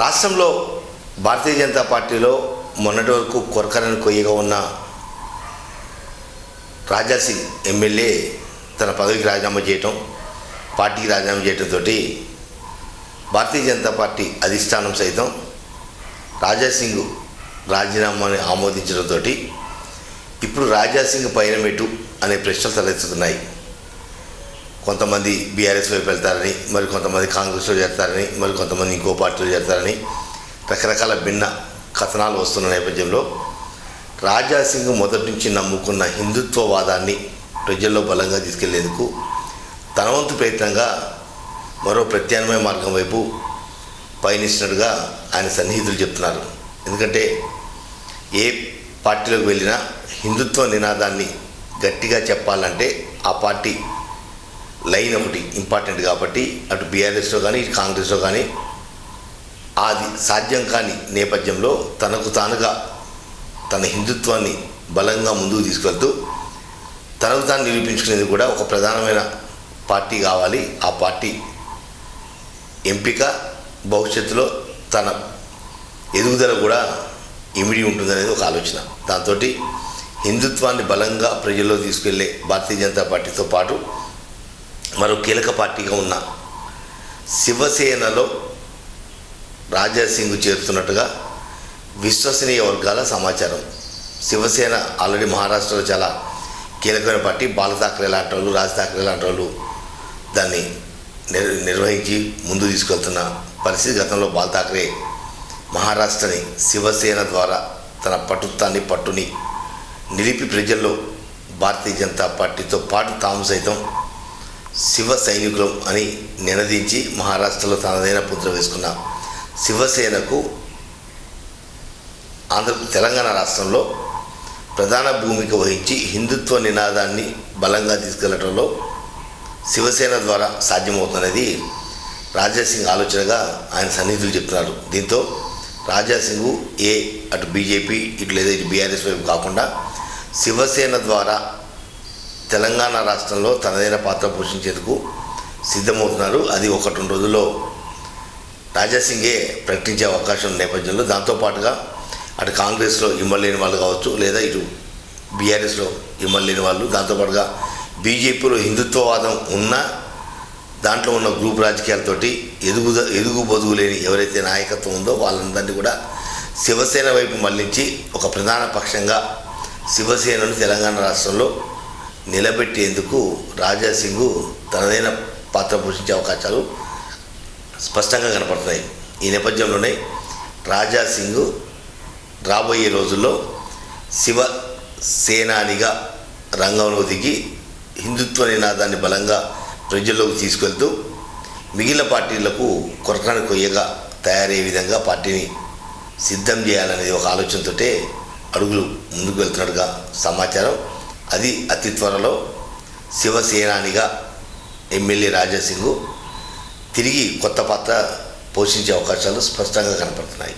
రాష్ట్రంలో భారతీయ జనతా పార్టీలో మొన్నటి వరకు కొరకరని కొయ్యగా ఉన్న రాజాసింగ్ ఎమ్మెల్యే తన పదవికి రాజీనామా చేయటం పార్టీకి రాజీనామా చేయడంతో భారతీయ జనతా పార్టీ అధిష్టానం సైతం రాజాసింగ్ రాజీనామాని ఆమోదించడంతో ఇప్పుడు రాజాసింగ్ పైన అనే ప్రశ్నలు తలెత్తుతున్నాయి. కొంతమంది బీఆర్ఎస్ వైపు వెళ్తారని మరి కొంతమంది కాంగ్రెస్లో చేరతారని మరి కొంతమంది ఇంకో పార్టీలో చేరతారని రకరకాల భిన్న కథనాలు వస్తున్న నేపథ్యంలో రాజాసింగ్ మొదటి నుంచి నమ్ముకున్న హిందుత్వవాదాన్ని ప్రజల్లో బలంగా తీసుకెళ్ళేందుకు తన వంతు ప్రయత్నంగా మరో ప్రత్యామ్నాయ మార్గం వైపు పయనిస్తున్నట్టుగా ఆయన సన్నిహితులు చెప్తున్నారు. ఎందుకంటే ఏ పార్టీలోకి వెళ్ళినా హిందుత్వ నినాదాన్ని గట్టిగా చెప్పాలంటే ఆ పార్టీ లైన్ ఒకటి ఇంపార్టెంట్ కాబట్టి అటు బీఆర్ఎస్లో కానీ ఇటు కాంగ్రెస్లో కానీ అది సాధ్యం కాని నేపథ్యంలో తనకు తానుగా తన హిందుత్వాన్ని బలంగా ముందుకు తీసుకెళ్తూ తనకు తాను నిరూపించుకునేది కూడా ఒక ప్రధానమైన పార్టీ కావాలి. ఆ పార్టీ ఎంపిక భవిష్యత్తులో తన ఎదుగుదల కూడా ఇమిడి ఉంటుందనేది ఒక ఆలోచన. దాంతో హిందుత్వాన్ని బలంగా ప్రజల్లో తీసుకెళ్ళే భారతీయ జనతా పార్టీతో పాటు మరో కీలక పార్టీగా ఉన్న. శివసేనలో రాజాసింగ్ చేరుతున్నట్టుగా విశ్వసనీయ వర్గాల సమాచారం. శివసేన ఆల్రెడీ మహారాష్ట్రలో చాలా కీలకమైన పార్టీ. బాల థాకరే లాంటి వాళ్ళు రాజ్ థాకరే లాంటి వాళ్ళు దాన్ని నిర్ నిర్వహించి ముందు తీసుకెళ్తున్న పరిస్థితి గతంలో బాల్ థాకరే మహారాష్ట్రని శివసేన ద్వారా తన పటుత్వాన్ని పట్టుని నిలిపి ప్రజల్లో భారతీయ జనతా పార్టీతో పాటు తాము సైతం శివ సైనికులం అని నినదించి మహారాష్ట్రలో తనదైన పుత్ర వేసుకున్న శివసేనకు ఆంధ్ర తెలంగాణ రాష్ట్రంలో ప్రధాన భూమిక వహించి హిందుత్వ నినాదాన్ని బలంగా తీసుకెళ్ళడంలో శివసేన ద్వారా సాధ్యమవుతున్నది రాజాసింగ్ ఆలోచనగా ఆయన సన్నిహితులు చెప్తున్నారు. దీంతో రాజాసింగ్ ఏ అటు బీజేపీ ఇటు లేదా ఇటు బీఆర్ఎస్ వైపు కాకుండా శివసేన ద్వారా తెలంగాణ రాష్ట్రంలో తనదైన పాత్ర పోషించేందుకు సిద్ధమవుతున్నారు. అది ఒకటి రెండు రోజుల్లో రాజాసింగే ప్రకటించే అవకాశం ఉన్న నేపథ్యంలో దాంతోపాటుగా అటు కాంగ్రెస్లో ఇమ్మలేని వాళ్ళు కావచ్చు లేదా ఇటు బీఆర్ఎస్లో ఇమ్మలేని వాళ్ళు దాంతోపాటుగా బీజేపీలో హిందుత్వవాదం ఉన్న దాంట్లో ఉన్న గ్రూప్ రాజకీయాలతోటి ఎదుగు ఎదుగు బొదుగు లేని ఎవరైతే నాయకత్వం ఉందో వాళ్ళందరినీ కూడా శివసేన వైపు మళ్ళించి ఒక ప్రధాన పక్షంగా శివసేనను తెలంగాణ రాష్ట్రంలో నిలబెట్టేందుకు రాజాసింగ్ తనదైన పాత్ర పోషించే అవకాశాలు స్పష్టంగా కనపడుతున్నాయి. ఈ నేపథ్యంలోనే రాజాసింగ్ రాబోయే రోజుల్లో శివ సేనానిగా రంగంలో దిగి హిందుత్వ నినాదాన్ని బలంగా ప్రజల్లోకి తీసుకెళ్తూ మిగిలిన పార్టీలకు కొరకాని కొయ్యగా తయారయ్యే విధంగా పార్టీని సిద్ధం చేయాలనేది ఒక ఆలోచనతోటే అడుగులు ముందుకు వెళ్తున్నట్టుగా సమాచారం అది అతి త్వరలో శివసేనానిగా ఎమ్మెల్యే రాజాసింగ్ తిరిగి కొత్త పాత్ర పోషించే అవకాశాలు స్పష్టంగా కనపడుతున్నాయి.